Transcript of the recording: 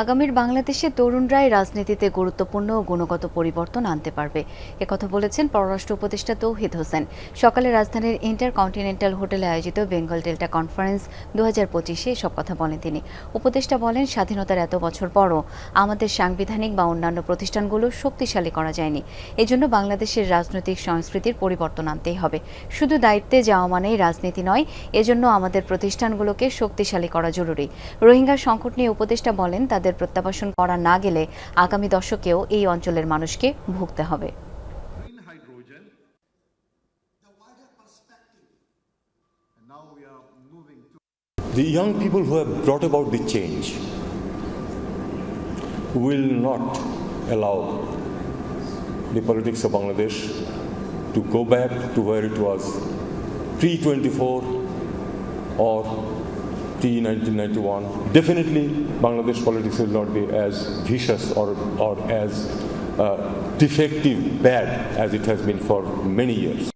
আগামীর বাংলাদেশে তরুণরাই রাজনীতিতে গুরুত্বপূর্ণ ও গুণগত পরিবর্তন আনতে পারবে। একথা বলেছেন পররাষ্ট্র উপদেষ্টা তৌহিদ হোসেন। সকালে রাজধানীর ইন্টার কন্টিনেন্টাল হোটেলে আয়োজিত বেঙ্গল ডেল্টা কনফারেন্স দু হাজার পঁচিশে এসব কথা বলেন তিনি। উপদেষ্টা বলেন, স্বাধীনতার এত বছর পরও আমাদের সাংবিধানিক বা অন্যান্য প্রতিষ্ঠানগুলো শক্তিশালী করা যায়নি। এজন্য বাংলাদেশের রাজনৈতিক সংস্কৃতির পরিবর্তন আনতেই হবে। শুধু দায়িত্বে যাওয়া মানেই রাজনীতি নয়, এজন্য আমাদের প্রতিষ্ঠানগুলোকে শক্তিশালী করা জরুরি। রোহিঙ্গা সংকট নিয়ে উপদেষ্টা বলেন, তাদের প্রত্যাবাসন করা না গেলে আগামী দশকেও এই অঞ্চলের মানুষকে ভুগতে হবে. The young people who have brought about the change will not allow the politics of Bangladesh to go back to where it was pre 24 or pre 1991. Definitely, Bangladesh politics will not be as vicious or, or as uh, defective, bad as it has been for many years.